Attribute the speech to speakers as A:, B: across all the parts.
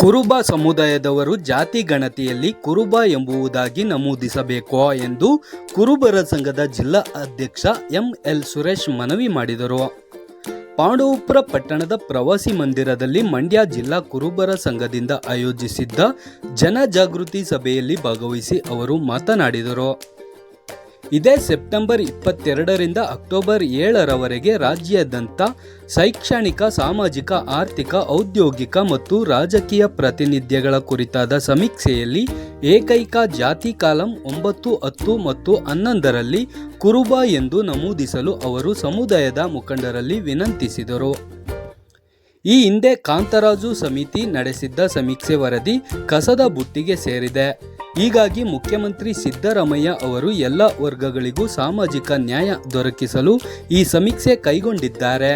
A: ಕುರುಬ ಸಮುದಾಯದವರು ಜಾತಿ ಗಣತಿಯಲ್ಲಿ ಕುರುಬ ಎಂಬುವುದಾಗಿ ನಮೂದಿಸಬೇಕು ಎಂದು ಕುರುಬರ ಸಂಘದ ಜಿಲ್ಲಾ ಅಧ್ಯಕ್ಷ ಎಂ ಎಲ್ ಸುರೇಶ್ ಮನವಿ ಮಾಡಿದರು. ಪಾಂಡವಪುರ ಪಟ್ಟಣದ ಪ್ರವಾಸಿ ಮಂದಿರದಲ್ಲಿ ಮಂಡ್ಯ ಜಿಲ್ಲಾ ಕುರುಬರ ಸಂಘದಿಂದ ಆಯೋಜಿಸಿದ್ದ ಜನಜಾಗೃತಿ ಸಭೆಯಲ್ಲಿ ಭಾಗವಹಿಸಿ ಅವರು ಮಾತನಾಡಿದರು. ಇದೇ ಸೆಪ್ಟೆಂಬರ್ ಇಪ್ಪತ್ತೆರಡರಿಂದ ಅಕ್ಟೋಬರ್ ಏಳರವರೆಗೆ ರಾಜ್ಯಾದ್ಯಂತ ಶೈಕ್ಷಣಿಕ, ಸಾಮಾಜಿಕ, ಆರ್ಥಿಕ, ಔದ್ಯೋಗಿಕ ಮತ್ತು ರಾಜಕೀಯ ಪ್ರಾತಿನಿಧ್ಯಗಳ ಕುರಿತಾದ ಸಮೀಕ್ಷೆಯಲ್ಲಿ ಏಕೈಕ ಜಾತಿ ಕಾಲಂ ಒಂಬತ್ತು, ಹತ್ತು ಮತ್ತು ಹನ್ನೊಂದರಲ್ಲಿ ಕುರುಬ ಎಂದು ನಮೂದಿಸಲು ಅವರು ಸಮುದಾಯದ ಮುಖಂಡರಲ್ಲಿ ವಿನಂತಿಸಿದರು. ಈ ಹಿಂದೆ ಕಾಂತರಾಜು ಸಮಿತಿ ನಡೆಸಿದ್ದ ಸಮೀಕ್ಷೆ ವರದಿ ಕಸದ ಬುಟ್ಟಿಗೆ ಸೇರಿದೆ. ಹೀಗಾಗಿ ಮುಖ್ಯಮಂತ್ರಿ ಸಿದ್ದರಾಮಯ್ಯ ಅವರು ಎಲ್ಲ ವರ್ಗಗಳಿಗೂ ಸಾಮಾಜಿಕ ನ್ಯಾಯ ದೊರಕಿಸಲು ಈ ಸಮೀಕ್ಷೆ ಕೈಗೊಂಡಿದ್ದಾರೆ.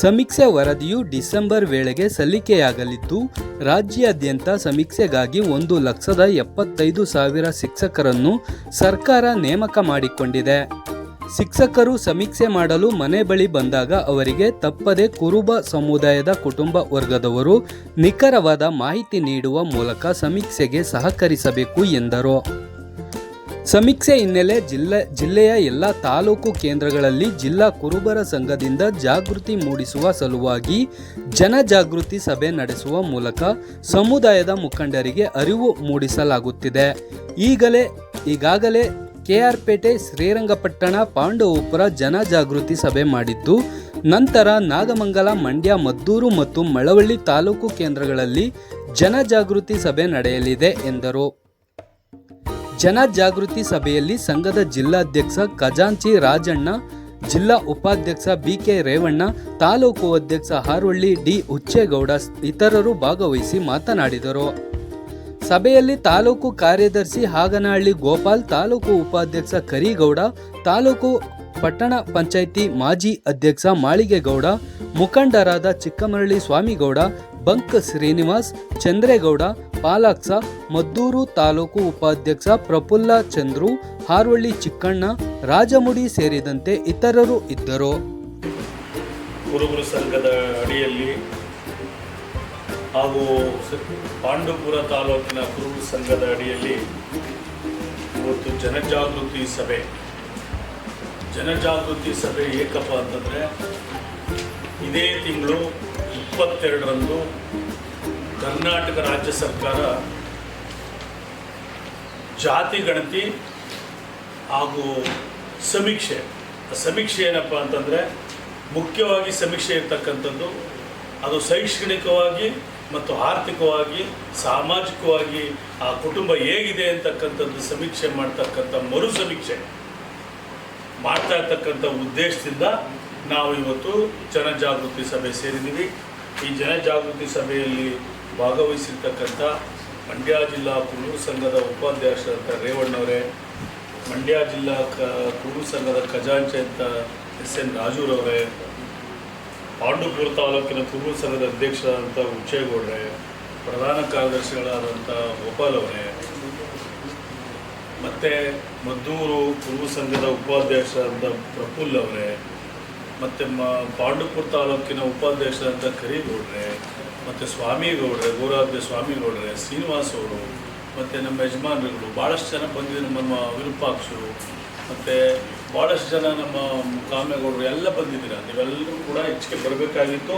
A: ಸಮೀಕ್ಷೆ ವರದಿಯು ಡಿಸೆಂಬರ್ ವೇಳೆಗೆ ಸಲ್ಲಿಕೆಯಾಗಲಿದ್ದು, ರಾಜ್ಯಾದ್ಯಂತ ಸಮೀಕ್ಷೆಗಾಗಿ ಒಂದು ಲಕ್ಷದ ಎಪ್ಪತ್ತೈದು ಸಾವಿರ ಶಿಕ್ಷಕರನ್ನು ಸರ್ಕಾರ ನೇಮಕ ಮಾಡಿಕೊಂಡಿದೆ. ಶಿಕ್ಷಕರು ಸಮೀಕ್ಷೆ ಮಾಡಲು ಮನೆ ಬಳಿ ಬಂದಾಗ ಅವರಿಗೆ ತಪ್ಪದೆ ಕುರುಬ ಸಮುದಾಯದ ಕುಟುಂಬ ವರ್ಗದವರು ನಿಖರವಾದ ಮಾಹಿತಿ ನೀಡುವ ಮೂಲಕ ಸಮೀಕ್ಷೆಗೆ ಸಹಕರಿಸಬೇಕು ಎಂದರು. ಸಮೀಕ್ಷೆ ಹಿನ್ನೆಲೆ ಜಿಲ್ಲೆ, ಜಿಲ್ಲೆಯ ಎಲ್ಲ ತಾಲೂಕು ಕೇಂದ್ರಗಳಲ್ಲಿ ಜಿಲ್ಲಾ ಕುರುಬರ ಸಂಘದಿಂದ ಜಾಗೃತಿ ಮೂಡಿಸುವ ಸಲುವಾಗಿ ಜನಜಾಗೃತಿ ಸಭೆ ನಡೆಸುವ ಮೂಲಕ ಸಮುದಾಯದ ಮುಖಂಡರಿಗೆ ಅರಿವು ಮೂಡಿಸಲಾಗುತ್ತಿದೆ. ಈಗಲೇ, ಈಗಾಗಲೇ ಕೆಆರ್ಪೇಟೆ ಶ್ರೀರಂಗಪಟ್ಟಣ ಪಾಂಡವಪುರ ಜನಜಾಗೃತಿ ಸಭೆ ಮಾಡಿದ್ದು, ನಂತರ ನಾಗಮಂಗಲ, ಮಂಡ್ಯ, ಮದ್ದೂರು ಮತ್ತು ಮಳವಳ್ಳಿ ತಾಲೂಕು ಕೇಂದ್ರಗಳಲ್ಲಿ ಜನಜಾಗೃತಿ ಸಭೆ ನಡೆಯಲಿದೆ ಎಂದರು. ಜನಜಾಗೃತಿ ಸಭೆಯಲ್ಲಿ ಸಂಘದ ಜಿಲ್ಲಾಧ್ಯಕ್ಷ ಖಜಾಂಚಿ ರಾಜಣ್ಣ, ಜಿಲ್ಲಾ ಉಪಾಧ್ಯಕ್ಷ ಬಿಕೆ ರೇವಣ್ಣ, ತಾಲೂಕು ಅಧ್ಯಕ್ಷ ಹಾರೋಳ್ಳಿ ಡಿ ಹುಚ್ಚೇಗೌಡ ಇತರರು ಭಾಗವಹಿಸಿ ಮಾತನಾಡಿದರು. ಸಭೆಯಲ್ಲಿ ತಾಲೂಕು ಕಾರ್ಯದರ್ಶಿ ಹಾಗನಹಳ್ಳಿ ಗೋಪಾಲ್, ತಾಲೂಕು ಉಪಾಧ್ಯಕ್ಷ ಕರಿಗೌಡ, ತಾಲೂಕು ಪಟ್ಟಣ ಪಂಚಾಯಿತಿ ಮಾಜಿ ಅಧ್ಯಕ್ಷ ಮಾಳಿಗೆಗೌಡ, ಮುಖಂಡರಾದ ಚಿಕ್ಕಮರಳಿ ಸ್ವಾಮಿಗೌಡ, ಬಂಕ್ ಶ್ರೀನಿವಾಸ್, ಚಂದ್ರೇಗೌಡ ಪಾಲಾಕ್ಸ ಮದ್ದೂರು ತಾಲೂಕು ಉಪಾಧ್ಯಕ್ಷ ಪ್ರಫುಲ್ಲ ಚಂದ್ರು, ಹಾರ್ವಳ್ಳಿ ಚಿಕ್ಕಣ್ಣ, ರಾಜಮುಡಿ ಸೇರಿದಂತೆ ಇತರರು ಇದ್ದರು.
B: ಕುರುಬರು ಸಂಘದ ಅಡಿಯಲ್ಲಿ ಹಾಗೂ ಪಾಂಡುಪುರ ತಾಲೂಕಿನ ಕುರುಬ ಸಂಘದ ಅಡಿಯಲ್ಲಿ ಇವತ್ತು ಜನಜಾಗೃತಿ ಸಭೆ. ಜನಜಾಗೃತಿ ಸಭೆ ಏಕಪ್ಪ ಅಂತಂದರೆ ಇದೇ ತಿಂಗಳು ಇಪ್ಪತ್ತೆರಡರಂದು ಕರ್ನಾಟಕ ರಾಜ್ಯ ಸರ್ಕಾರ ಜಾತಿ ಗಣತಿ ಹಾಗೂ ಸಮೀಕ್ಷೆ. ಆ ಸಮೀಕ್ಷೆ ಏನಪ್ಪ ಅಂತಂದರೆ ಮುಖ್ಯವಾಗಿ ಸಮೀಕ್ಷೆ ಇರ್ತಕ್ಕಂಥದ್ದು ಅದು ಶೈಕ್ಷಣಿಕವಾಗಿ ಮತ್ತು ಆರ್ಥಿಕವಾಗಿ, ಸಾಮಾಜಿಕವಾಗಿ ಆ ಕುಟುಂಬ ಹೇಗಿದೆ ಅಂತಕ್ಕಂಥದ್ದು ಸಮೀಕ್ಷೆ ಮಾಡ್ತಕ್ಕಂಥ ಮರು ಸಮೀಕ್ಷೆ ಮಾಡ್ತಾ ಇರ್ತಕ್ಕಂಥ ಉದ್ದೇಶದಿಂದ ನಾವು ಇವತ್ತು ಜನಜಾಗೃತಿ ಸಭೆ ಸೇರಿದ್ದೀವಿ. ಈ ಜನಜಾಗೃತಿ ಸಭೆಯಲ್ಲಿ ಭಾಗವಹಿಸಿರ್ತಕ್ಕಂಥ ಮಂಡ್ಯ ಜಿಲ್ಲಾ ಕುರು ಸಂಘದ ಉಪಾಧ್ಯಕ್ಷರಂತ ರೇವಣ್ಣವರೇ, ಮಂಡ್ಯ ಜಿಲ್ಲಾ ಕ ಕುರುಡು ಸಂಘದ ಖಜಾಂಚಿ ಅಂತ ಎಸ್ ಎನ್ ರಾಜೂರವರೇ ಪಾಂಡುಪುರ ತಾಲೂಕಿನ ಕುರುಬರು ಸಂಘದ ಅಧ್ಯಕ್ಷರಾದಂಥ ಹುಚ್ಚೇಗೌಡ್ರೆ, ಪ್ರಧಾನ ಕಾರ್ಯದರ್ಶಿಗಳಾದಂಥ ಗೋಪಾಲ್ ಅವರೇ, ಮತ್ತು ಮದ್ದೂರು ಕುರುಬ ಸಂಘದ ಉಪಾಧ್ಯಕ್ಷರಾದಂಥ ಪ್ರಫುಲ್ ಅವರೇ, ಮತ್ತು ಮ, ಪಾಂಡುಪುರ ತಾಲೂಕಿನ ಉಪಾಧ್ಯಕ್ಷರಾದಂಥ ಕರಿಗೌಡ್ರೆ, ಮತ್ತು ಸ್ವಾಮಿಗೌಡ್ರೆ ಗೌರಾಧ್ಯ ಸ್ವಾಮಿಗೌಡ್ರೆ, ಶ್ರೀನಿವಾಸ್ ಅವರು, ಮತ್ತು ನಮ್ಮ ಯಜಮಾನರುಗಳು ಭಾಳಷ್ಟು ಜನ ಬಂದಿದ್ದು ನಮ್ಮ ವಿರೂಪಾಕ್ಷರು ಮತ್ತು ಭಾಳಷ್ಟು ಜನ ನಮ್ಮ ಕಾಮೇಗೌಡರು ಎಲ್ಲ ಬಂದಿದ್ದೀರ. ನೀವೆಲ್ಲರೂ ಕೂಡ ಹೆಚ್ಚಿಗೆ ಬರಬೇಕಾಗಿತ್ತು.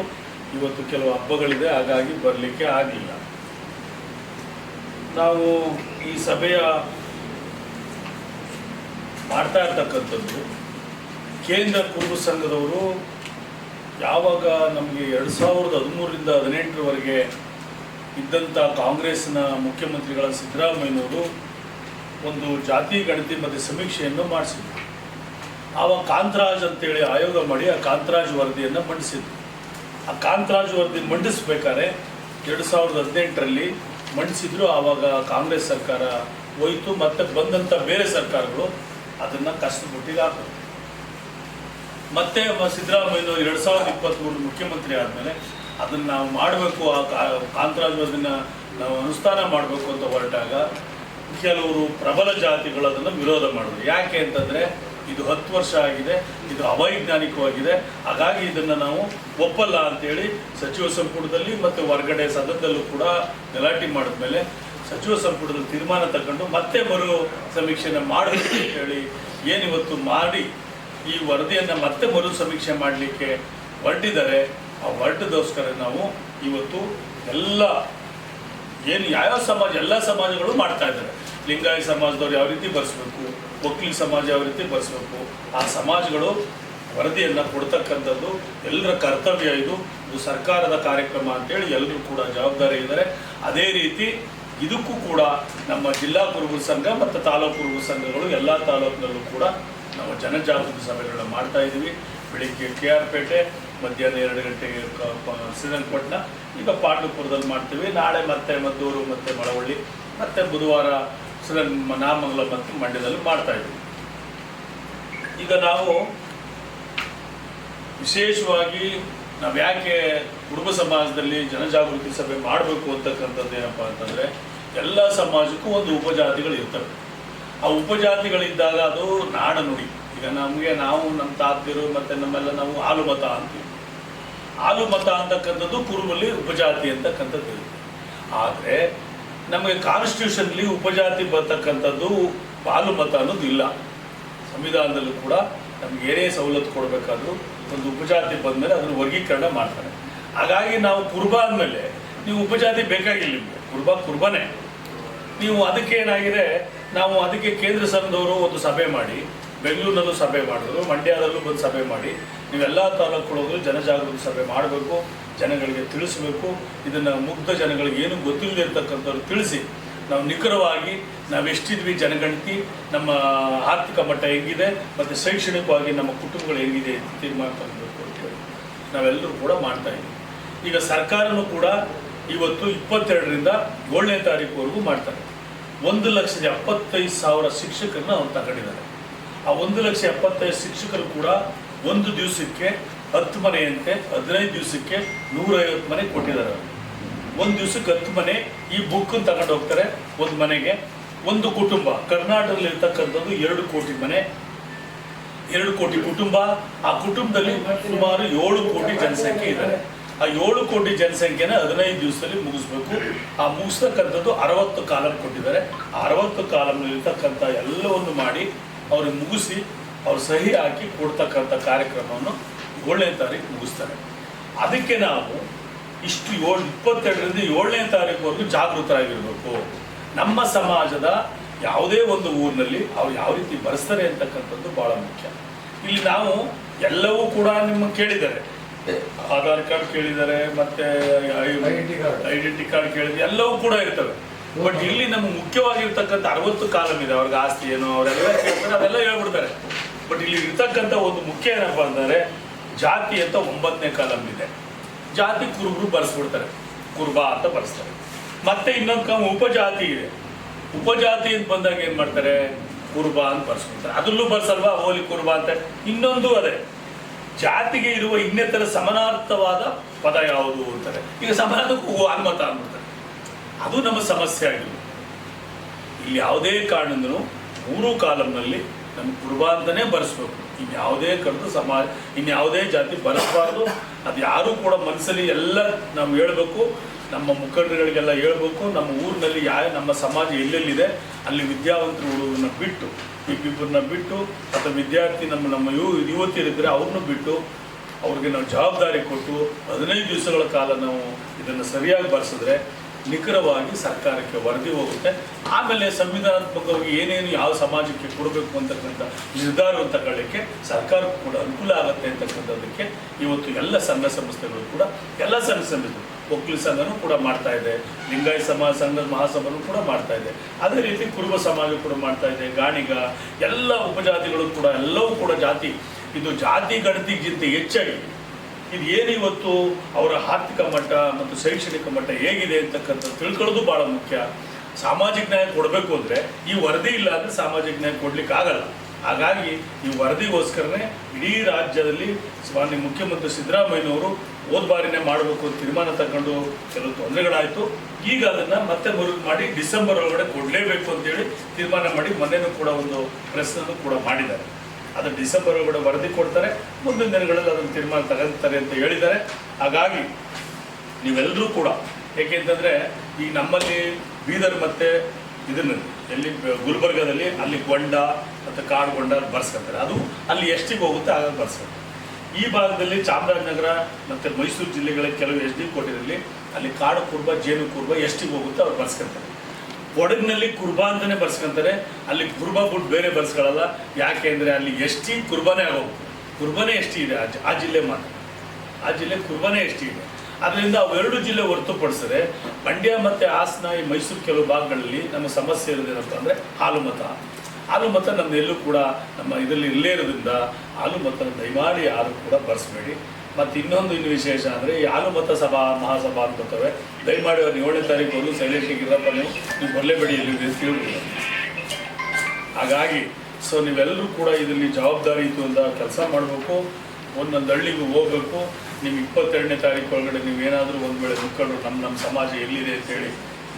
B: ಇವತ್ತು ಕೆಲವು ಹಬ್ಬಗಳಿದೆ, ಹಾಗಾಗಿ ಬರಲಿಕ್ಕೆ ಆಗಿಲ್ಲ ನಾವು ಈ ಸಭೆಯ ಮಾಡ್ತಾ ಇರ್ತಕ್ಕಂಥದ್ದು, ಕೇಂದ್ರ ಕುರುಬ ಸಂಘದವರು ಯಾವಾಗ ನಮಗೆ ಎರಡು ಸಾವಿರದ ಹದಿಮೂರರಿಂದ ಹದಿನೆಂಟರವರೆಗೆ ಇದ್ದಂಥ ಕಾಂಗ್ರೆಸ್ನ ಮುಖ್ಯಮಂತ್ರಿಗಳ ಸಿದ್ದರಾಮಯ್ಯನವರು ಒಂದು ಜಾತಿ ಗಣತಿ ಮತ್ತು ಸಮೀಕ್ಷೆಯನ್ನು ಮಾಡಿಸಿದ್ರು. ಆವಾಗ ಕಾಂತರಾಜ್ ಅಂತೇಳಿ ಆಯೋಗ ಮಾಡಿ ಆ ಕಾಂತರಾಜ್ ವರದಿಯನ್ನು ಮಂಡಿಸಿದ್ರು. ಆ ಕಾಂತರಾಜ್ ವರದಿ ಮಂಡಿಸ್ಬೇಕಾದ್ರೆ ಎರಡು ಸಾವಿರದ ಹದಿನೆಂಟರಲ್ಲಿ ಮಂಡಿಸಿದ್ರು, ಆವಾಗ ಕಾಂಗ್ರೆಸ್ ಸರ್ಕಾರ ಹೋಯಿತು, ಮತ್ತೆ ಬಂದಂಥ ಬೇರೆ ಸರ್ಕಾರಗಳು ಅದನ್ನು ಕಷ್ಟಪಟ್ಟಿಗೆ ಹಾಕಿದ್ರು. ಮತ್ತೆ ಸಿದ್ದರಾಮಯ್ಯವರು ಎರಡು ಸಾವಿರದ ಇಪ್ಪತ್ತ್ಮೂರು ಮುಖ್ಯಮಂತ್ರಿ ಆದಮೇಲೆ ಅದನ್ನು ನಾವು ಮಾಡಬೇಕು, ಆ ಕಾಂತರಾಜ್ ವರದಿನ ನಾವು ಅನುಷ್ಠಾನ ಮಾಡಬೇಕು ಅಂತ ಹೊರಟಾಗ ಕೆಲವರು ಪ್ರಬಲ ಜಾತಿಗಳು ಅದನ್ನು ವಿರೋಧ ಮಾಡಿದ್ರು. ಯಾಕೆ ಅಂತಂದರೆ ಇದು ಹತ್ತು ವರ್ಷ ಆಗಿದೆ, ಇದು ಅವೈಜ್ಞಾನಿಕವಾಗಿದೆ. ಹಾಗಾಗಿ ಇದನ್ನು ನಾವು ಒಪ್ಪಲ್ಲ ಅಂತೇಳಿ ಸಚಿವ ಸಂಪುಟದಲ್ಲಿ ಮತ್ತು ಹೊರಗಡೆ ಸದನದಲ್ಲೂ ಕೂಡ ಗಲಾಟೆ ಮಾಡಿದ್ಮೇಲೆ ಸಚಿವ ಸಂಪುಟದಲ್ಲಿ ತೀರ್ಮಾನ ತಗೊಂಡು ಮತ್ತೆ ಮರು ಸಮೀಕ್ಷೆನ ಮಾಡಬೇಕು ಅಂತೇಳಿ ಏನಿವತ್ತು ಮಾಡಿ ಈ ವರದಿಯನ್ನು ಮತ್ತೆ ಮರು ಸಮೀಕ್ಷೆ ಮಾಡಲಿಕ್ಕೆ ಹೊರಟಿದ್ದಾರೆ. ಆ ಹೊರಟದೋಸ್ಕರ ನಾವು ಇವತ್ತು ಎಲ್ಲ ಏನು ಯಾವ್ಯಾವ ಸಮಾಜ, ಎಲ್ಲ ಸಮಾಜಗಳು ಮಾಡ್ತಾ ಇದ್ದಾರೆ. ಲಿಂಗಾಯತ ಸಮಾಜದವ್ರು ಯಾವ ರೀತಿ ಬರೆಸ್ಬೇಕು ಒಕ್ಕಲಿಗ ಸಮಾಜ ಯಾವ ರೀತಿ ಬರೆಸ್ಬೇಕು, ಆ ಸಮಾಜಗಳು ವರದಿಯನ್ನು ಕೊಡ್ತಕ್ಕಂಥದ್ದು ಎಲ್ಲರ ಕರ್ತವ್ಯ ಇದು. ಇದು ಸರ್ಕಾರದ ಕಾರ್ಯಕ್ರಮ ಅಂತೇಳಿ ಎಲ್ಲರೂ ಕೂಡ ಜವಾಬ್ದಾರಿ ಇದ್ದಾರೆ. ಅದೇ ರೀತಿ ಇದಕ್ಕೂ ಕೂಡ ನಮ್ಮ ಜಿಲ್ಲಾ ಕುರುಬರ ಸಂಘ ಮತ್ತು ತಾಲೂಕು ಕುರುಬರ ಸಂಘಗಳು, ಎಲ್ಲ ತಾಲೂಕಿನಲ್ಲೂ ಕೂಡ ನಾವು ಜನಜಾಗೃತಿ ಸಭೆಗಳನ್ನ ಮಾಡ್ತಾ ಇದ್ದೀವಿ ಬೆಳಿಗ್ಗೆ ಕೆ ಆರ್ ಪೇಟೆ ಮಧ್ಯಾಹ್ನ ಎರಡು ಗಂಟೆಗೆ ಶ್ರೀರಂಗಪಟ್ಟಣ, ಈಗ ಪಾಂಡವಪುರದಲ್ಲಿ ಮಾಡ್ತೀವಿ. ನಾಳೆ ಮತ್ತೆ ಮದ್ದೂರು, ಮತ್ತೆ ಮಳವಳ್ಳಿ, ಮತ್ತೆ ಬುಧವಾರ ಶ್ರೀರಂಗ, ನಾಮಂಗಲ ಮತ್ತು ಮಂಡ್ಯದಲ್ಲಿ ಮಾಡ್ತಾ ಇದ್ವಿ ಈಗ ನಾವು ವಿಶೇಷವಾಗಿ ನಾವು ಯಾಕೆ ಕುಟುಂಬ ಸಮಾಜದಲ್ಲಿ ಜನಜಾಗೃತಿ ಸಭೆ ಮಾಡಬೇಕು ಅಂತಕ್ಕಂಥದ್ದು ಏನಪ್ಪ ಅಂತಂದರೆ, ಎಲ್ಲ ಸಮಾಜಕ್ಕೂ ಒಂದು ಉಪಜಾತಿಗಳು ಇರ್ತವೆ. ಆ ಉಪಜಾತಿಗಳಿದ್ದಾಗ ಅದು ನಾಡನುಡಿ ಈಗ ನಮಗೆ ನಾವು ನಮ್ಮ ತಾತಿರು ಮತ್ತು ನಮ್ಮೆಲ್ಲ ನಾವು ಹಾಲು ಮತ ಅಂತೀವಿ. ಹಾಲು ಮತ ಅಂತಕ್ಕಂಥದ್ದು ಕುರುಬಲ್ಲಿ ಉಪಜಾತಿ ಅಂತಕ್ಕಂಥದ್ದು ಆದರೆ ನಮಗೆ ಕಾನ್ಸ್ಟಿಟ್ಯೂಷನ್ಲಿ ಉಪಜಾತಿ ಬರ್ತಕ್ಕಂಥದ್ದು ಹಾಲು ಮತ ಅನ್ನೋದು ಇಲ್ಲ. ಸಂವಿಧಾನದಲ್ಲೂ ಕೂಡ ನಮ್ಗೆ ಏನೇ ಸವಲತ್ತು ಕೊಡಬೇಕಾದ್ರೂ ಒಂದು ಉಪಜಾತಿ ಬಂದಮೇಲೆ ಅದನ್ನು ವರ್ಗೀಕರಣ ಮಾಡ್ತಾರೆ. ಹಾಗಾಗಿ ನಾವು ಕುರುಬ ಅಂದಮೇಲೆ ನೀವು ಉಪಜಾತಿ ಬೇಕಾಗಿಲ್ಲ ನಿಮಗೆ. ಕುರುಬ ಕುರುಬನೇ. ನೀವು ಅದಕ್ಕೆ ಏನಾಗಿದೆ, ನಾವು ಅದಕ್ಕೆ ಕೇಂದ್ರ ಸಂಘದವರು ಒಂದು ಸಭೆ ಮಾಡಿ, ಬೆಂಗಳೂರಿನಲ್ಲೂ ಸಭೆ ಮಾಡಿದ್ರು, ಮಂಡ್ಯದಲ್ಲೂ ಬಂದು ಸಭೆ ಮಾಡಿ ನೀವೆಲ್ಲ ತಾಲೂಕುಗಳಲ್ಲೂ ಜನಜಾಗೃತಿ ಸಭೆ ಮಾಡಬೇಕು, ಜನಗಳಿಗೆ ತಿಳಿಸಬೇಕು. ಇದನ್ನು ಮುಗ್ಧ ಜನಗಳಿಗೆ ಏನು ಗೊತ್ತಿಲ್ಲದೆ ಇರ್ತಕ್ಕಂಥವ್ರು ತಿಳಿಸಿ. ನಾವು ನಿಖರವಾಗಿ ನಾವು ಎಷ್ಟಿದ್ವಿ ಜನಗಣತಿ, ನಮ್ಮ ಆರ್ಥಿಕ ಮಟ್ಟ ಹೆಂಗಿದೆ, ಮತ್ತು ಶೈಕ್ಷಣಿಕವಾಗಿ ನಮ್ಮ ಕುಟುಂಬಗಳು ಹೆಂಗಿದೆ ಅಂತ ತೀರ್ಮಾನ ತಗೊಳ್ಬೇಕು ಅಂತೇಳಿ ನಾವೆಲ್ಲರೂ ಕೂಡ ಮಾಡ್ತಾ ಇದ್ದೀವಿ. ಈಗ ಸರ್ಕಾರನೂ ಕೂಡ ಇವತ್ತು ಇಪ್ಪತ್ತೆರಡರಿಂದ ಏಳನೇ ತಾರೀಕುವರೆಗೂ ಮಾಡ್ತಾರೆ. ಒಂದು ಲಕ್ಷದ ಎಪ್ಪತ್ತೈದು ಸಾವಿರ ಶಿಕ್ಷಕರನ್ನ ಅವ್ರು ತಗೊಂಡಿದ್ದಾರೆ. ಆ ಒಂದು ಲಕ್ಷ ಎಪ್ಪತ್ತೈದು ಶಿಕ್ಷಕರು ಕೂಡ ಒಂದು ದಿವಸಕ್ಕೆ ಹತ್ತು ಮನೆಯಂತೆ, ಹದಿನೈದು ದಿವಸಕ್ಕೆ ನೂರೈವತ್ತು ಮನೆ ಕೊಟ್ಟಿದ್ದಾರೆ. ಒಂದು ದಿವಸಕ್ಕೆ ಹತ್ತು ಮನೆ, ಈ ಬುಕ್ ತಗೊಂಡು ಹೋಗ್ತಾರೆ ಒಂದು ಮನೆಗೆ. ಒಂದು ಕುಟುಂಬ, ಕರ್ನಾಟಕದಲ್ಲಿ ಇರ್ತಕ್ಕಂಥದ್ದು ಎರಡು ಕೋಟಿ ಮನೆ, ಎರಡು ಕೋಟಿ ಕುಟುಂಬ. ಆ ಕುಟುಂಬದಲ್ಲಿ ಸುಮಾರು ಏಳು ಕೋಟಿ ಜನಸಂಖ್ಯೆ ಇದ್ದಾರೆ ಆ ಏಳು ಕೋಟಿ ಜನಸಂಖ್ಯೆನ ಹದಿನೈದು ದಿವಸದಲ್ಲಿ ಮುಗಿಸ್ಬೇಕು. ಆ ಮುಗಿಸ್ತಕ್ಕಂಥದ್ದು ಅರವತ್ತು ಕಾಲಂ ಕೊಟ್ಟಿದ್ದಾರೆ. ಆ ಅರವತ್ತು ಕಾಲಂನಲ್ಲಿ ಇರ್ತಕ್ಕಂಥ ಎಲ್ಲವನ್ನು ಮಾಡಿ ಅವ್ರಿಗೆ ಮುಗಿಸಿ ಅವ್ರು ಸಹಿ ಹಾಕಿ ಕೊಡ್ತಕ್ಕಂಥ ಕಾರ್ಯಕ್ರಮವನ್ನು ಏಳನೇ ತಾರೀಕು ಮುಗಿಸ್ತಾರೆ. ಅದಕ್ಕೆ ನಾವು ಇಷ್ಟು ಏಳು ಇಪ್ಪತ್ತೆರಡರಿಂದ ಏಳನೇ ತಾರೀಕುವರೆಗೂ ಜಾಗೃತರಾಗಿರಬೇಕು. ನಮ್ಮ ಸಮಾಜದ ಯಾವುದೇ ಒಂದು ಊರಿನಲ್ಲಿ ಅವ್ರು ಯಾವ ರೀತಿ ಬರೆಸ್ತಾರೆ ಅಂತಕ್ಕಂಥದ್ದು ಬಹಳ ಮುಖ್ಯ. ಇಲ್ಲಿ ನಾವು ಎಲ್ಲವೂ ಕೂಡ ನಿಮ್ಮ ಕೇಳಿದ್ದಾರೆ. ಆಧಾರ್ ಕಾರ್ಡ್ ಕೇಳಿದ್ದಾರೆ ಮತ್ತೆ. ಐಡೆಂಟಿ ಕಾರ್ಡ್ ಕೇಳಿದ್ರೆ ಎಲ್ಲವೂ ಕೂಡ ಇರ್ತವೆ. ಬಟ್ ಇಲ್ಲಿ ನಮ್ಗೆ ಮುಖ್ಯವಾಗಿರ್ತಕ್ಕಂಥ ಅರವತ್ತು ಕಾಲಂ ಇದೆ ಅವ್ರಿಗೆ ಆಸ್ತಿ ಏನು ಅವರೆಲ್ಲ ಕೇಳ್ತಾರೆ ಅದೆಲ್ಲ ಹೇಳ್ಬಿಡ್ತಾರೆ. ಬಟ್ ಇಲ್ಲಿ ಇರ್ತಕ್ಕಂಥ ಒಂದು ಮುಖ್ಯ ಏನಪ್ಪ ಅಂದರೆ ಜಾತಿ ಅಂತ ಒಂಬತ್ತನೇ ಕಾಲಂ ಇದೆ. ಜಾತಿ ಕುರುಬರು ಬರ್ಸ್ಬಿಡ್ತಾರೆ. ಕುರುಬ ಅಂತ ಬರ್ಸ್ತಾರೆ. ಮತ್ತೆ ಇನ್ನೊಂದು ಕಮ್ಮ ಉಪಜಾತಿ ಇದೆ. ಉಪಜಾತಿ ಅಂತ ಬಂದಾಗ ಏನು ಮಾಡ್ತಾರೆ? ಕುರುಬ ಅಂತ ಬರ್ಸ್ಬಿಡ್ತಾರೆ. ಅದರಲ್ಲೂ ಬರ್ಸಲ್ವಾ? ಹೋಲಿ ಕುರುಬ ಅಂತ. ಇನ್ನೊಂದು ಅದೇ. ಜಾತಿಗೆ ಇರುವ ಇನ್ನಿತರ ಸಮಾನಾರ್ಥವಾದ ಪದ ಯಾವುದು ಅಂತಾರೆ. ಈಗ ಸಮಾನಕ್ಕೂ ಅನ್ಮತ ಅಂದ್ಬಿಡ್ತಾರೆ. ಅದು ನಮ್ಮ ಸಮಸ್ಯೆ ಆಗಿದೆ ಇಲ್ಲಿ ಯಾವುದೇ ಕಾರಣದಿಂದಲೂ ಮೂರು ಕಾಲಂನಲ್ಲಿ ನಮ್ಮ ಕುರುಬ ಅಂತಲೇ ಬರೆಸ್ಬೇಕು ಇನ್ಯಾವುದೇ ಕರೆದು ಸಮಾಜ ಇನ್ಯಾವುದೇ ಜಾತಿ ಬರೆಸಬಾರ್ದು ಅದು ಯಾರೂ ಕೂಡ ಮನಸ್ಸಲ್ಲಿ ಎಲ್ಲ ನಾವು ಹೇಳ್ಬೇಕು. ನಮ್ಮ ಮುಖಂಡರುಗಳಿಗೆಲ್ಲ ಹೇಳ್ಬೇಕು. ನಮ್ಮ ಊರಿನಲ್ಲಿ ಯಾವ ನಮ್ಮ ಸಮಾಜ ಎಲ್ಲೆಲ್ಲಿದೆ, ಅಲ್ಲಿ ವಿದ್ಯಾವಂತರು ಹುಡುಗರನ್ನ ಬಿಟ್ಟು, ಇಬ್ಬಿಬ್ಬರನ್ನ ಬಿಟ್ಟು, ಅಥವಾ ವಿದ್ಯಾರ್ಥಿ ನಮ್ಮ ನಮ್ಮ ಯುವ ಯುವತಿಯರಿದ್ದರೆ ಅವ್ರನ್ನ ಬಿಟ್ಟು ಅವ್ರಿಗೆ ನಾವು ಜವಾಬ್ದಾರಿ ಕೊಟ್ಟು, ಹದಿನೈದು ದಿವಸಗಳ ಕಾಲ ನಾವು ಇದನ್ನು ಸರಿಯಾಗಿ ಬರೆಸಿದ್ರೆ ನಿಖರವಾಗಿ ಸರ್ಕಾರಕ್ಕೆ ವರದಿ ಹೋಗುತ್ತೆ. ಆಮೇಲೆ ಸಂವಿಧಾನಾತ್ಮಕವಾಗಿ ಏನೇನು ಯಾವ ಸಮಾಜಕ್ಕೆ ಕೊಡಬೇಕು ಅಂತಕ್ಕಂಥ ನಿರ್ಧಾರವನ್ನು ತಗೊಳ್ಳಿಕ್ಕೆ ಸರ್ಕಾರಕ್ಕೂ ಕೂಡ ಅನುಕೂಲ ಆಗುತ್ತೆ ಅಂತಕ್ಕಂಥದ್ದಕ್ಕೆ ಇವತ್ತು ಎಲ್ಲ ಸಂಘ ಸಂಸ್ಥೆಗಳು ಕೂಡ, ಎಲ್ಲ ಸಂಘ ಸಂಸ್ಥೆಗಳು ಒಕ್ಕಲಿ ಸಂಘನೂ ಕೂಡ ಮಾಡ್ತಾ ಇದೆ. ಲಿಂಗಾಯತ ಸಮಾಜ ಸಂಘದ ಮಹಾಸಭನು ಕೂಡ ಮಾಡ್ತಾ ಇದೆ. ಅದೇ ರೀತಿ ಕುರುಬ ಸಮಾಜ ಕೂಡ ಮಾಡ್ತಾ ಇದೆ. ಗಾಣಿಗ, ಎಲ್ಲ ಉಪಜಾತಿಗಳು ಕೂಡ, ಎಲ್ಲವೂ ಕೂಡ ಜಾತಿ, ಇದು ಜಾತಿ ಗಣತಿಗಿಂತ ಹೆಚ್ಚಾಗಿ ಇದು ಏನು ಇವತ್ತು ಅವರ ಆರ್ಥಿಕ ಮಟ್ಟ ಮತ್ತು ಶೈಕ್ಷಣಿಕ ಮಟ್ಟ ಹೇಗಿದೆ ಅಂತಕ್ಕಂಥ ತಿಳ್ಕೊಳ್ಳೋದು ಭಾಳ ಮುಖ್ಯ. ಸಾಮಾಜಿಕ ನ್ಯಾಯ ಕೊಡಬೇಕು ಅಂದರೆ ಈ ವರದಿ ಇಲ್ಲ ಅಂದರೆ ಸಾಮಾಜಿಕ ನ್ಯಾಯ ಕೊಡ್ಲಿಕ್ಕೆ ಆಗಲ್ಲ. ಹಾಗಾಗಿ ಈ ವರದಿಗೋಸ್ಕರನೇ ಇಡೀ ರಾಜ್ಯದಲ್ಲಿ ಮಾನ್ಯ ಮುಖ್ಯಮಂತ್ರಿ ಸಿದ್ದರಾಮಯ್ಯನವರು ಹೋದ ಬಾರಿನೇ ಮಾಡಬೇಕು ಅಂತ ತೀರ್ಮಾನ ತಗೊಂಡು ಕೆಲವು ತೊಂದರೆಗಳಾಯಿತು. ಈಗ ಅದನ್ನು ಮತ್ತೆ ಮರು ಮಾಡಿ ಡಿಸೆಂಬರ್ ಒಳಗಡೆ ಕೊಡಲೇಬೇಕು ಅಂತೇಳಿ ತೀರ್ಮಾನ ಮಾಡಿ ಮೊನ್ನೆನೂ ಕೂಡ ಒಂದು ಪ್ರಶ್ನನ್ನು ಕೂಡ ಮಾಡಿದ್ದಾರೆ. ಅದು ಡಿಸೆಂಬರ್ ಒಳಗಡೆ ವರದಿ ಕೊಡ್ತಾರೆ. ಮುಂದಿನ ದಿನಗಳಲ್ಲಿ ಅದನ್ನು ತೀರ್ಮಾನ ತಗೊಂತಾರೆ ಅಂತ ಹೇಳಿದ್ದಾರೆ. ಹಾಗಾಗಿ ನೀವೆಲ್ಲರೂ ಕೂಡ ಏಕೆಂತಂದರೆ ಈಗ ನಮ್ಮಲ್ಲಿ ಬೀದರ್ ಮತ್ತು ಇದನ್ನು ಎಲ್ಲಿ ಗುಲ್ಬರ್ಗದಲ್ಲಿ ಅಲ್ಲಿ ಗೊಂಡ ಮತ್ತು ಕಾಡುಗೊಂಡ ಬರ್ಸ್ಕೊಂತಾರೆ. ಅದು ಅಲ್ಲಿ ಎಷ್ಟಿಗೆ ಹೋಗುತ್ತೆ ಆಗ ಬರ್ಸ್ಕೊಂತಾರೆ. ಈ ಭಾಗದಲ್ಲಿ ಚಾಮರಾಜನಗರ ಮತ್ತು ಮೈಸೂರು ಜಿಲ್ಲೆಗಳ ಕೆಲವು ಎಸ್ ಡಿ ಕೋಟೆಯಲ್ಲಿ ಅಲ್ಲಿ ಕಾಡು ಕುರ್ಬ, ಜೇನು ಕುರ್ಬ ಎಷ್ಟಿಗೆ ಹೋಗುತ್ತೆ ಅವ್ರು ಬರ್ಸ್ಕೊಂತಾರೆ. ಕೊಡಗಿನಲ್ಲಿ ಕುರ್ಬಾ ಅಂತಾನೆ ಬರ್ಸ್ಕೊಂತಾರೆ. ಅಲ್ಲಿ ಕುರ್ಬಾ ಬಿಟ್ಟು ಬೇರೆ ಬರ್ಸ್ಕೊಳ್ಳಲ್ಲ ಯಾಕೆ ಅಂದರೆ ಅಲ್ಲಿ ಎಷ್ಟಿ ಕುರ್ಬಾನೇ ಆಗೋ ಕುರ್ಬಾನೇ ಎಷ್ಟಿ ಇದೆ? ಆ ಜಿಲ್ಲೆ ಮಾತ್ರ. ಆ ಜಿಲ್ಲೆ ಕುರ್ಬಾನೇ ಎಷ್ಟಿ ಇದೆ? ಅದರಿಂದ ಅವೆರಡು ಜಿಲ್ಲೆ ಹೊರತುಪಡಿಸಿದ್ರೆ ಮಂಡ್ಯ ಮತ್ತು ಹಾಸನ, ಈ ಮೈಸೂರು ಕೆಲವು ಭಾಗಗಳಲ್ಲಿ ನಮ್ಮ ಸಮಸ್ಯೆ ಇರೋದೇನಪ್ಪ ಅಂದರೆ ಹಾಲು ಮತ ಹಾಲು ಮತ ಎಲ್ಲೂ ಕೂಡ ನಮ್ಮ ಇದರಲ್ಲಿ ಇರಲೇ ಇರೋದ್ರಿಂದ ಹಾಲು ಮತ ದಯಮಾಡಿ ಯಾರು ಕೂಡ ಬರ್ಸ್ಬೇಡಿ. ಮತ್ತು ಇನ್ನೊಂದು ಇನ್ನು ವಿಶೇಷ ಅಂದರೆ ಈ ಆಲುಮತ ಮತ ಸಭಾ ಮಹಾಸಭಾ ಅಂತ ಬರ್ತವೆ. ದಯಮಾಡಿ ಅವ್ರು ಏಳನೇ ತಾರೀಕು ಹೋಗಿ ಸೈಲೆಂಟಿಗೆ ಇರಪ್ಪ ನೀವು ನೀವು ಬರಲೇಬೇಡಿ ಇಲ್ಲಿ ಹೇಳ್ಬಿಡಿ ಹಾಗಾಗಿ ಸೊ ನೀವೆಲ್ಲರೂ ಕೂಡ ಇದರಲ್ಲಿ ಜವಾಬ್ದಾರಿ ಇತ್ತು ಅಂತ ಕೆಲಸ ಮಾಡಬೇಕು. ಒಂದೊಂದು ಹಳ್ಳಿಗೂ ಹೋಗಬೇಕು. ನೀವು ಇಪ್ಪತ್ತೆರಡನೇ ತಾರೀಕು ಒಳಗಡೆ ನೀವೇನಾದರೂ ಒಂದು ವೇಳೆ ನಿಂತ್ಕೊಂಡು ನಮ್ಮ ನಮ್ಮ ಸಮಾಜ ಎಲ್ಲಿದೆ ಅಂತೇಳಿ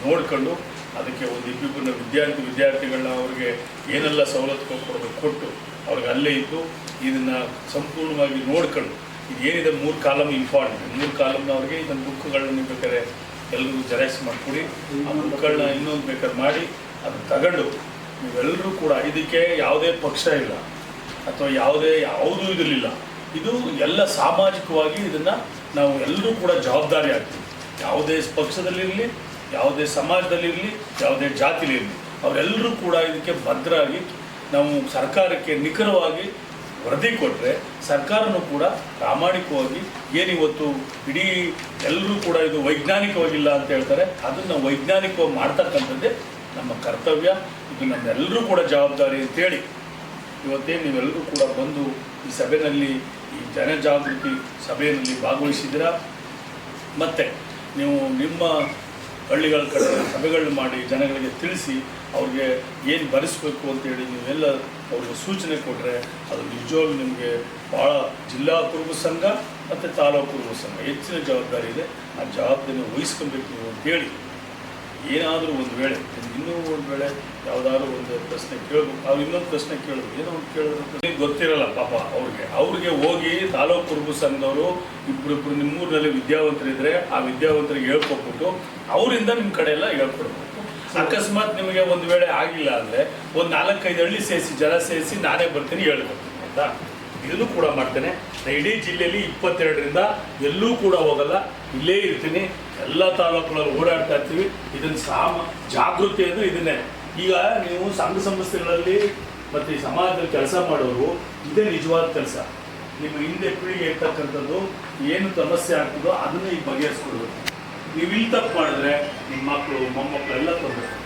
B: ನೋಡ್ಕೊಂಡು ಅದಕ್ಕೆ ಒಂದು ಇಬ್ಬಿಬ್ಬರನ್ನ ವಿದ್ಯಾರ್ಥಿ ವಿದ್ಯಾರ್ಥಿಗಳನ್ನ ಅವ್ರಿಗೆ ಏನೆಲ್ಲ ಸವಲತ್ತು ಕೊಡಬೇಕು ಕೊಟ್ಟು ಅವ್ರಿಗೆ ಅಲ್ಲೇ ಇದ್ದು ಇದನ್ನು ಸಂಪೂರ್ಣವಾಗಿ ನೋಡ್ಕೊಂಡು ಇದೇನಿದೆ ಮೂರು ಕಾಲಮ್ ಇಂಪಾರ್ಟೆಂಟ್ ಮೂರು ಕಾಲಮ್ನ ಅವ್ರಿಗೆ ಇದನ್ನು ಬುಕ್ಗಳನ್ನ ಬೇಕಾದ್ರೆ ಎಲ್ಲರಿಗೂ ಜೆರಾಕ್ಸ್ ಮಾಡಿಕೊಡಿ. ಆ ಬುಕ್ಗಳನ್ನ ಇನ್ನೊಂದು ಬೇಕಾದ್ರೆ ಮಾಡಿ ಅದು ತಗೊಂಡು ನೀವೆಲ್ಲರೂ ಕೂಡ ಇದಕ್ಕೆ ಯಾವುದೇ ಪಕ್ಷ ಇಲ್ಲ ಅಥವಾ ಯಾವುದೇ ಯಾವುದೂ ಇರಲಿಲ್ಲ ಇದು ಎಲ್ಲ ಸಾಮಾಜಿಕವಾಗಿ ಇದನ್ನು ನಾವು ಎಲ್ಲರೂ ಕೂಡ ಜವಾಬ್ದಾರಿ ಆಗ್ತೀವಿ. ಯಾವುದೇ ಪಕ್ಷದಲ್ಲಿರಲಿ ಯಾವುದೇ ಸಮಾಜದಲ್ಲಿರಲಿ ಯಾವುದೇ ಜಾತಿಲಿರಲಿ ಅವರೆಲ್ಲರೂ ಕೂಡ ಇದಕ್ಕೆ ಭದ್ರಾಗಿ ನಾವು ಸರ್ಕಾರಕ್ಕೆ ನಿಖರವಾಗಿ ವರದಿ ಕೊಟ್ಟರೆ ಸರ್ಕಾರನೂ ಕೂಡ ಪ್ರಾಮಾಣಿಕವಾಗಿ ಏನಿವತ್ತು ಇಡೀ ಎಲ್ಲರೂ ಕೂಡ ಇದು ವೈಜ್ಞಾನಿಕವಾಗಿಲ್ಲ ಅಂತ ಹೇಳ್ತಾರೆ, ಅದನ್ನು ವೈಜ್ಞಾನಿಕವಾಗಿ ಮಾಡ್ತಕ್ಕಂಥದ್ದೇ ನಮ್ಮ ಕರ್ತವ್ಯ, ಇದು ನಮ್ಮೆಲ್ಲರೂ ಕೂಡ ಜವಾಬ್ದಾರಿ ಅಂತೇಳಿ ಇವತ್ತೇ ನೀವೆಲ್ಲರೂ ಕೂಡ ಬಂದು ಈ ಸಭೆಯಲ್ಲಿ ಈ ಜನಜಾಗೃತಿ ಸಭೆಯಲ್ಲಿ ಭಾಗವಹಿಸಿದ್ದೀರಾ? ಮತ್ತು ನೀವು ನಿಮ್ಮ ಹಳ್ಳಿಗಳ ಕಡೆ ಸಭೆಗಳು ಮಾಡಿ ಜನಗಳಿಗೆ ತಿಳಿಸಿ ಅವ್ರಿಗೆ ಏನು ಭರಿಸ್ಬೇಕು ಅಂತೇಳಿ ನೀವೆಲ್ಲ ಅವ್ರಿಗೆ ಸೂಚನೆ ಕೊಟ್ಟರೆ ಅದು ನಿಜವಾಗ್ಲೂ ನಿಮಗೆ ಭಾಳ ಜಿಲ್ಲಾ ಕುರುಬ ಸಂಘ ಮತ್ತು ತಾಲೂಕು ಕುರುಬ ಸಂಘ. ಹೆಚ್ಚಿನ ಜವಾಬ್ದಾರಿ ಇದೆ. ಆ ಜವಾಬ್ದಾರಿ ವಹಿಸ್ಕೊಬೇಕು ನೀವು ಅಂತೇಳಿ ಏನಾದರೂ ಒಂದು ವೇಳೆ ಇನ್ನೂ ಒಂದು ವೇಳೆ ಯಾವುದಾದ್ರು ಒಂದು ಪ್ರಶ್ನೆ ಕೇಳಬೇಕು. ಅವ್ರು ಇನ್ನೊಂದು ಪ್ರಶ್ನೆ ಕೇಳಿದ್ರು ಏನೋ ಒಂದು ನಿಮ್ಗೆ ಗೊತ್ತಿರಲ್ಲ ಪಾಪ ಅವ್ರಿಗೆ. ಅವ್ರಿಗೆ ಹೋಗಿ ತಾಲೂಕು ಕುರುಬ ಸಂಘದವರು ಇಬ್ಬರಿಬ್ಬರು ನಿಮ್ಮೂರಿನಲ್ಲಿ ವಿದ್ಯಾವಂತರಿದ್ದರೆ ಆ ವಿದ್ಯಾವಂತರಿಗೆ ಹೇಳ್ಕೊಟ್ಬಿಟ್ಟು ಅವರಿಂದ ನಿಮ್ಮ ಕಡೆ ಎಲ್ಲ ಹೇಳ್ಕೊಡ್ಬೇಕು. ಅಕಸ್ಮಾತ್ ನಿಮಗೆ ಒಂದು ವೇಳೆ ಆಗಿಲ್ಲ ಅಂದರೆ ಒಂದು ನಾಲ್ಕೈದು ಹಳ್ಳಿ ಸೇರಿಸಿ, ಜನ ಸೇರಿಸಿ ನಾನೇ ಬರ್ತೀನಿ ಹೇಳ್ಬೇಕು, ಆಯ್ತಾ? ಇದನ್ನು ಕೂಡ ಮಾಡ್ತೇನೆ. ನಾನು ಇಡೀ ಜಿಲ್ಲೆಯಲ್ಲಿ ಇಪ್ಪತ್ತೆರಡರಿಂದ ಎಲ್ಲೂ ಕೂಡ ಹೋಗಲ್ಲ. ಇಲ್ಲೇ ಇರ್ತೀನಿ. ಎಲ್ಲ ತಾಲೂಕುಗಳಲ್ಲಿ ಓಡಾಡ್ತಾ ಇರ್ತೀವಿ. ಇದನ್ನು ಸಾಮ, ಜಾಗೃತಿ ಅಂದರೆ ಇದನ್ನೇ. ಈಗ ನೀವು ಸಂಘ ಸಂಸ್ಥೆಗಳಲ್ಲಿ ಮತ್ತು ಈ ಸಮಾಜದಲ್ಲಿ ಕೆಲಸ ಮಾಡೋರು, ಇದೇ ನಿಜವಾದ ಕೆಲಸ. ನಿಮ್ಮ ಹಿಂದೆ ಪೀಳಿಗೆ ಇರ್ತಕ್ಕಂಥದ್ದು ಏನು ಸಮಸ್ಯೆ ಆಗ್ತದೋ ಅದನ್ನು ಈಗ ಬಗೆಹರಿಸ್ಕೊಡ್ಬೇಕು. ನೀವು ಇಲ್ಲಿ ತಪ್ಪು ಮಾಡಿದ್ರೆ ನಿಮ್ಮ ಮಕ್ಕಳು ಮೊಮ್ಮಕ್ಕಳು ಎಲ್ಲ ತೊಂದರೆ